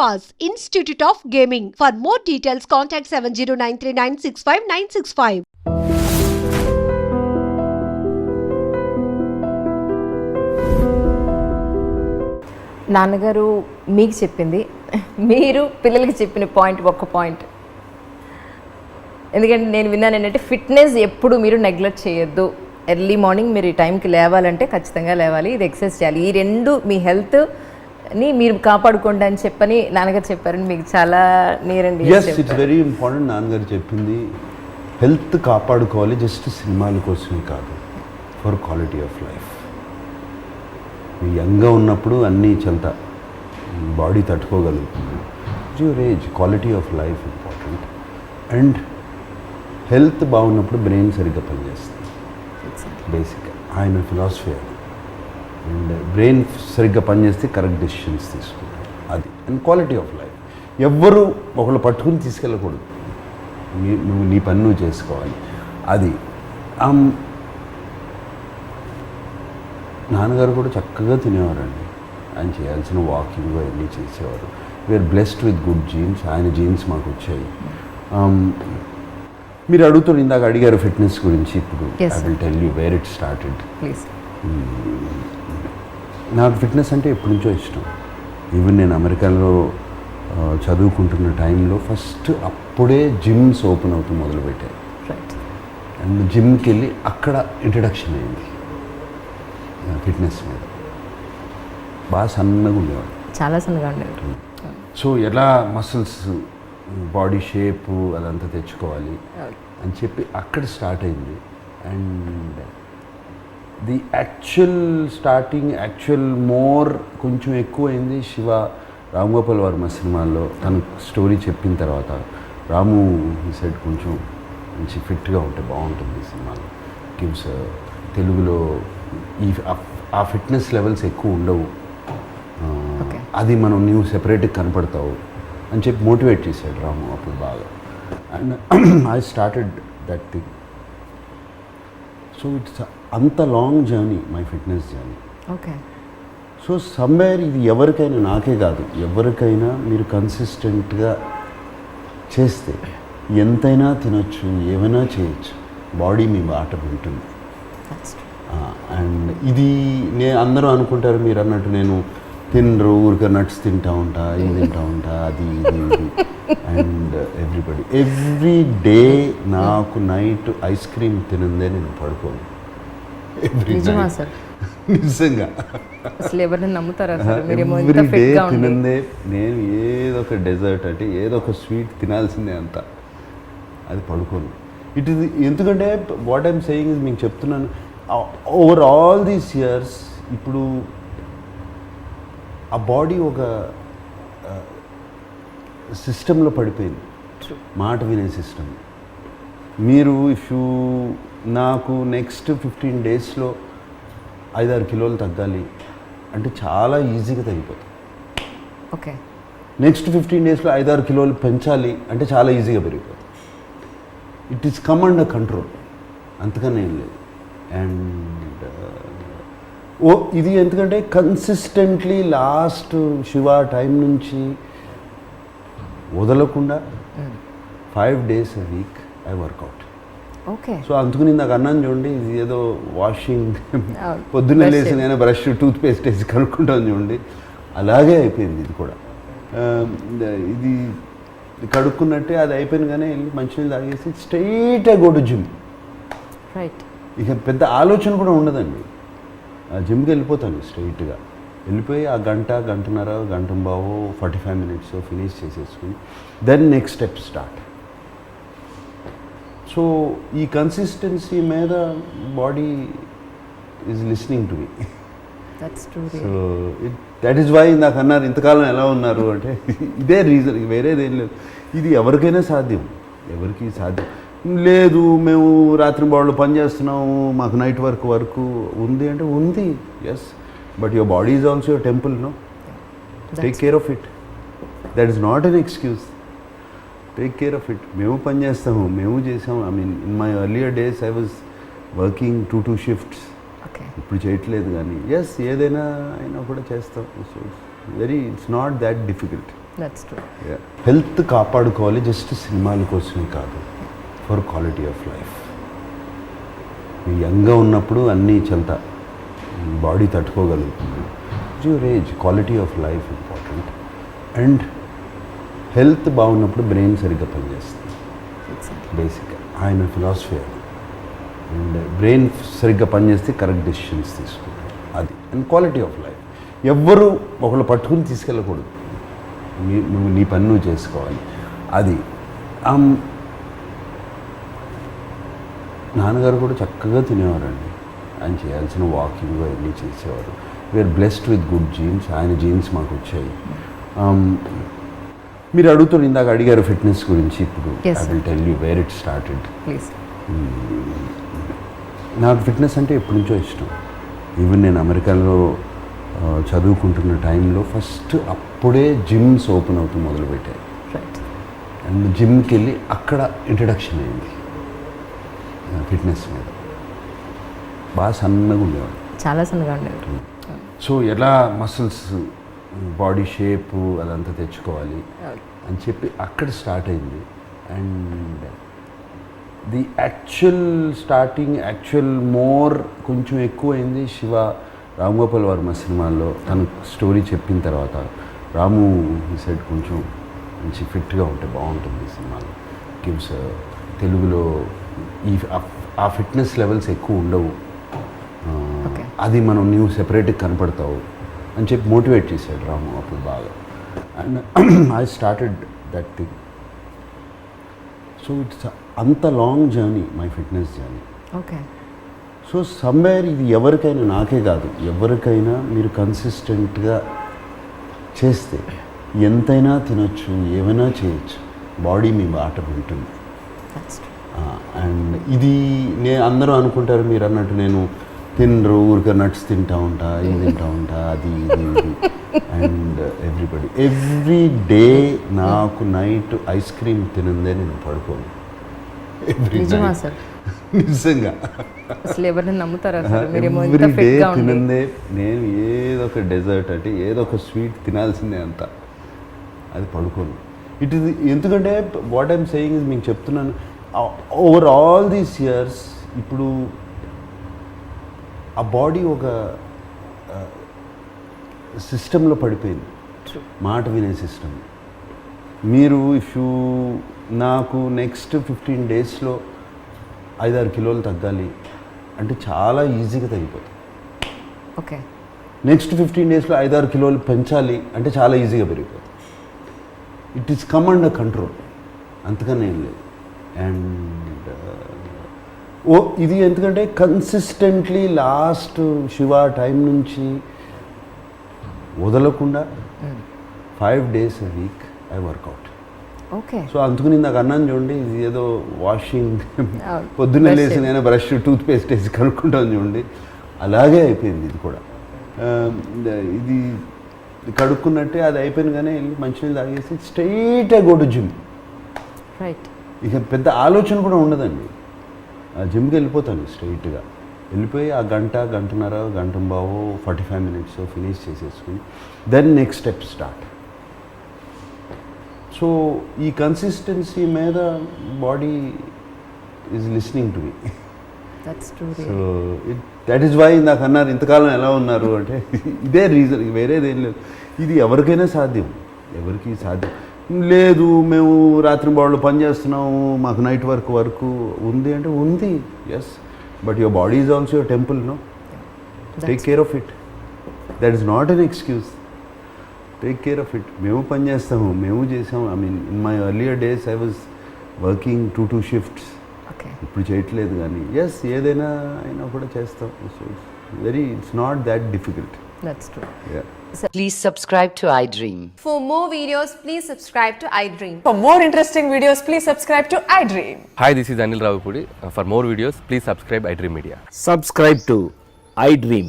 Pass institute of gaming for more details contact seven zero nine three nine six five nine six five నాన్నగారు మీకు చెప్పింది. మీరు పిల్లలకి చెప్పిన పాయింట్ ఒక్క పాయింట్. ఎందుకంటే నేను విన్నాను ఏంటంటే ఫిట్నెస్ ఎప్పుడు మీరు నెగ్లెక్ట్ చేయొద్దు. ఎర్లీ మార్నింగ్ మీరు ఈ టైంకి లేవాలంటే ఖచ్చితంగా లేవాలి. ఇది ఎక్సర్సైజ్ చేయాలి. ఈ రెండు మీ హెల్త్ హెల్త్ని మీరు కాపాడుకోండి అని చెప్పని నాన్నగారు చెప్పారని మీకు చాలా నీరండి ఎస్ ఇట్స్ వెరీ ఇంపార్టెంట్ నాన్నగారు చెప్పింది. హెల్త్ కాపాడుకోవాలి జస్ట్ సినిమాల కోసమే కాదు. ఫర్ క్వాలిటీ ఆఫ్ లైఫ్ యంగ్గా ఉన్నప్పుడు అన్నీ చల్తా body తట్టుకోగలుగుతుంది your age quality of life important and health బాగున్నప్పుడు బ్రెయిన్ సరిగ్గా పనిచేస్తుంది. బేసిక్ ఆయన ఫిలాసఫీ అండ్ బ్రెయిన్ సరిగ్గా పనిచేస్తే కరెక్ట్ డెసిషన్స్ తీసుకుంటారు అది. And quality of life. ఎవ్వరు ఒకళ్ళు పట్టుకుని తీసుకెళ్ళకూడదు. నీ నువ్వు నీ పని నువ్వు చేసుకోవాలి. అది. నాన్నగారు కూడా చక్కగా తినేవారండి. ఆయన చేయాల్సిన వాకింగ్ అవన్నీ చేసేవారు. We are blessed with good genes ఆయన జీన్స్ మాకు వచ్చాయి. మీరు అడుగుతున్నారు ఇందాక అడిగారు ఫిట్నెస్ గురించి. ఇప్పుడు I. Will tell you where it started please నాకు ఫిట్నెస్ అంటే ఎప్పటి నుంచో ఇష్టం. ఈవెన్ నేను అమెరికాలో చదువుకుంటున్న టైంలో ఫస్ట్ అప్పుడే జిమ్స్ ఓపెన్ అవుతూ మొదలుపెట్టాయి. అండ్ జిమ్కి వెళ్ళి అక్కడ ఇంట్రడక్షన్ అయింది. ఫిట్నెస్ మీద. బాగా సన్నగా ఉండేవాడు చాలా సన్నగా ఉండేవారు సో ఎలా మసిల్స్ బాడీ షేప్ అదంతా తెచ్చుకోవాలి అని చెప్పి అక్కడ స్టార్ట్ అయింది. And the actual starting actual more కొంచెం ఎక్కువైంది శివ రామ్ గోపాల్ వర్మ సినిమాల్లో. తన స్టోరీ చెప్పిన తర్వాత రాము ఈ సైడ్ కొంచెం మంచి ఫిట్గా ఉంటే బాగుంటుంది ఈ సినిమాలో. గివ్స్ తెలుగులో ఈ ఆ- ఫిట్నెస్ లెవెల్స్ ఎక్కువ ఉండవు. అది మనం నీవు సెపరేట్గా కనపడతావు అని చెప్పి మోటివేట్ చేశాడు రాము అప్పుడు బాగా. And I started that thing so it's అంత long journey my fitness journey okay so somewhere ఇది ఎవరికైనా నాకే కాదు. ఎవరికైనా మీరు కన్సిస్టెంట్గా చేస్తే ఎంతైనా తినొచ్చు ఏమైనా చేయొచ్చు. బాడీ మీ బాట వింటుంది. అండ్ ఇది నేను అందరూ అనుకుంటారు మీరు అన్నట్టు నేను తినరు ఊరికే నట్స్ తింటా ఉంటా ఇది తింటా ఉంటా అది ఇది ఇది. అండ్ ఎవ్రీబడి ఎవ్రీ డే నాకు నైట్ ఐస్ క్రీమ్ తినందే నేను పడుకోను. నిజమా సార్? నిజంగా. అసలు ఎవరిని నమ్ముతారా సార్? మీరేమో ఇంత ఎవ్రీ డే ఫిట్గా ఉండి. తినందే నేను ఏదో ఒక డెజర్ట్ అంటే ఏదో ఒక స్వీట్ తినాల్సిందే అంత. అది పడుకోను. ఇట్ ఇస్ ఎందుకంటే వాట్ ఐమ్ సేయింగ్ ఇస్ మీకు చెప్తున్నాను. ఓవర్ ఆల్ దీస్ ఇయర్స్ ఇప్పుడు ఆ బాడీ ఒక సిస్టంలో పడిపోయింది. మాట వినే సిస్టమ్ మీరు ఇఫ్ యూ నాకు నెక్స్ట్ ఫిఫ్టీన్ డేస్లో ఐదారు కిలోలు తగ్గాలి అంటే చాలా ఈజీగా తగ్గిపోతుంది. ఓకే. నెక్స్ట్ ఫిఫ్టీన్ డేస్లో ఐదారు కిలోలు పెంచాలి అంటే చాలా ఈజీగా పెరిగిపోతుంది. It is come under control అంతకన్నా ఏం లేదు. అండ్ ఓ ఇది ఎందుకంటే కన్సిస్టెంట్లీ లాస్ట్ శివ టైం నుంచి వదలకుండా five days a week I workout okay so అందుకని నాకు అన్నాను చూడండి ఇది ఏదో వాషింగ్ అవును. పొద్దున్న లేచి నేను బ్రష్ టూత్ పేస్ట్ వేసి కనుక్కుంటాను చూడండి. అలాగే అయిపోయింది ఇది కూడా. ఆ, ఇది కడుక్కున్నట్టే అది అయిపోయింది కానీ వెళ్ళి మంచినీళ్ళు తాగేసి స్ట్రైట్గా గో టు జిమ్ రైట్ ఇక పెద్ద ఆలోచన కూడా ఉండదండి. ఆ జిమ్కి వెళ్ళిపోతాను స్ట్రైట్గా వెళ్ళిపోయి ఆ గంట గంటన్నర గంట బావు ఫార్టీ ఫైవ్ మినిట్స్ ఫినిష్ చేసేసుకుని then next step start so ఈ కన్సిస్టెన్సీ మీద body is listening to me so it that is why నాకు అన్నారు ఇంతకాలం ఎలా ఉన్నారు? అంటే ఇదే రీజన్ వేరేదేం లేదు. ఇది ఎవరికైనా సాధ్యం. ఎవరికి సాధ్యం. లేదు మేము రాత్రి బాళ్ళు పని చేస్తున్నాము మాకు నైట్ వర్క్ వర్క్ ఉంది. అంటే ఉంది yes but your body is also your temple no take care of it that is not an excuse take care of it మేము పని చేస్తాము మేము చేసాము I mean in my earlier days I was working two two shifts ఇప్పుడు చేయట్లేదు కానీ yes ఏదైనా అయినా కూడా చేస్తాం. So very it's not that difficult health కాపాడుకోవాలి జస్ట్ సినిమాల కోసమే కాదు. ఫర్ క్వాలిటీ ఆఫ్ లైఫ్ యంగ్గా ఉన్నప్పుడు అన్నీ చెల్తా body తట్టుకోగలుగుతుంది. Your age quality of life important and health బాగున్నప్పుడు బ్రెయిన్ సరిగ్గా పనిచేస్తుంది. బేసిక్గా. ఆయన ఫిలాసఫీ అది. అండ్ బ్రెయిన్ సరిగ్గా పనిచేస్తే కరెక్ట్ డెసిషన్స్ తీసుకుంటారు. అది. And quality of life. ఎవ్వరూ ఒకళ్ళు పట్టుకుని తీసుకెళ్ళకూడదు. నీ నువ్వు నీ పని నువ్వు చేసుకోవాలి. అది. నాన్నగారు కూడా చక్కగా తినేవారండి. ఆయన చేయాల్సిన వాకింగ్ అవన్నీ చేసేవారు. We are blessed with good genes ఆయన జీన్స్ మాకు వచ్చాయి. మీరు అడుగుతున్న ఇందాక అడిగారు ఫిట్నెస్ గురించి ఇప్పుడు Yes, I will tell you where it started నాకు ఫిట్నెస్ అంటే ఎప్పటి నుంచో ఇష్టం. ఈవెన్ నేను అమెరికాలో చదువుకుంటున్న టైంలో ఫస్ట్ అప్పుడే జిమ్స్ ఓపెన్ అవుతూ మొదలుపెట్టాయి. అండ్ జిమ్కి వెళ్ళి అక్కడ ఇంట్రడక్షన్ అయింది. ఫిట్నెస్ మీద. బాగా సన్నగా ఉండేవాడు చాలా సన్నగా ఉండేవారు సో ఎలా మసిల్స్ బాడీ షేప్ అదంతా తెచ్చుకోవాలి అని చెప్పి అక్కడ స్టార్ట్ అయింది. And the actual starting actual more కొంచెం ఎక్కువైంది శివ రామ్ గోపాల్ వర్మ సినిమాల్లో. తను స్టోరీ చెప్పిన తర్వాత రాము ఈ సైడ్ కొంచెం మంచి ఫిట్గా ఉంటే బాగుంటుంది ఈ సినిమాలో. గివ్స్ తెలుగులో ఈ ఆ- ఫిట్నెస్ లెవెల్స్ ఎక్కువ ఉండవు. అది మనం నీవు సెపరేట్గా కనపడతావు. అని చెప్పి మోటివేట్ చేశాడు రాము అప్పుడు బాగా. And I started that thing so it's అంత long journey my fitness journey okay. So somewhere ఇది ఎవరికైనా నాకే కాదు ఎవరికైనా మీరు కన్సిస్టెంట్గా చేస్తే ఎంతైనా తినొచ్చు ఏమైనా చేయొచ్చు బాడీ మీ బాట ట్రూ అండ్ ఇది నేను అందరూ అనుకుంటారు మీరు అన్నట్టు నేను తినరు ఊరికే నట్స్ తింటా ఉంటా ఇది తింటా ఉంటా అది ఇది ఇది. అండ్ ఎవ్రీబడి ఎవ్రీ డే నాకు నైట్ ఐస్ క్రీమ్ తినందే నేను పడుకోను. ఎవ్రీ నిజంగా. అసలు ఎవరిని నమ్ముతారా ఎవ్రీ డే తినందే నేను ఏదో ఒక డెజర్ట్ అంటే ఏదో ఒక స్వీట్ తినాల్సిందే అంత. అది పడుకోను. ఇట్ ఇది ఎందుకంటే వాట్ ఐమ్ సేయింగ్ ఇస్ మీకు చెప్తున్నాను ఓవర్ ఆల్ దీస్ ఇయర్స్ ఇప్పుడు ఆ బాడీ ఒక సిస్టంలో పడిపోయింది. మాట వినే సిస్టమ్ మీరు ఇఫ్ యూ నాకు నెక్స్ట్ ఫిఫ్టీన్ డేస్లో ఐదారు కిలోలు తగ్గాలి అంటే చాలా ఈజీగా తగ్గిపోతుంది. ఓకే. నెక్స్ట్ ఫిఫ్టీన్ డేస్లో ఐదారు కిలోలు పెంచాలి అంటే చాలా ఈజీగా పెరిగిపోతుంది. It is come under control ఏం లేదు. అండ్ ఓ ఇది ఎందుకంటే కన్సిస్టెంట్లీ లాస్ట్ శివ టైం నుంచి వదలకుండా five days a week I workout okay. So అందుకని నాకు అన్నాను చూడండి ఇది ఏదో వాషింగ్. పొద్దున్నే లేచి. నేను బ్రష్ టూత్ పేస్ట్ వేసి కనుక్కుంటాను చూడండి. అలాగే అయిపోయింది ఇది కూడా. ఇది కడుక్కున్నట్టే అది అయిపోయిన కానీ వెళ్ళి మంచినీళ్ళు తాగేసి straight go to gym right ఇక పెద్ద ఆలోచన కూడా ఉండదండి. జిమ్కి వెళ్ళిపోతాను స్ట్రైట్గా వెళ్ళిపోయి ఆ గంట గంటన్నర గంట బావు ఫార్టీ ఫైవ్ మినిట్స్ ఫినిష్ చేసేసుకుని then next step start so ఈ కన్సిస్టెన్సీ మీద body is listening to me so it that is why నాకు అన్నారు ఇంతకాలం ఎలా ఉన్నారు అంటే ఇదే రీజన్ వేరేదేం లేదు. ఇది ఎవరికైనా సాధ్యం. ఎవరికి సాధ్యం. లేదు మేము రాత్రి బాడీలో పని చేస్తున్నాము మాకు నైట్ వర్క్ వర్క్ ఉంది అంటే ఉంది yes but your body is also your temple no take care of it that is not an excuse take care of it మేము పని చేస్తాము మేము చేసాము. I mean in my earlier days I was working two two shifts ఇప్పుడు చేయట్లేదు కానీ yes ఏదైనా అయినా కూడా చేస్తాం. So it's very it's not that difficult that's true Please subscribe to iDream. For more videos, please subscribe to iDream. For more interesting videos, please subscribe to iDream. Hi, this is Anil Ravipudi. Uh, For more videos, please subscribe iDream Media. subscribe to iDream.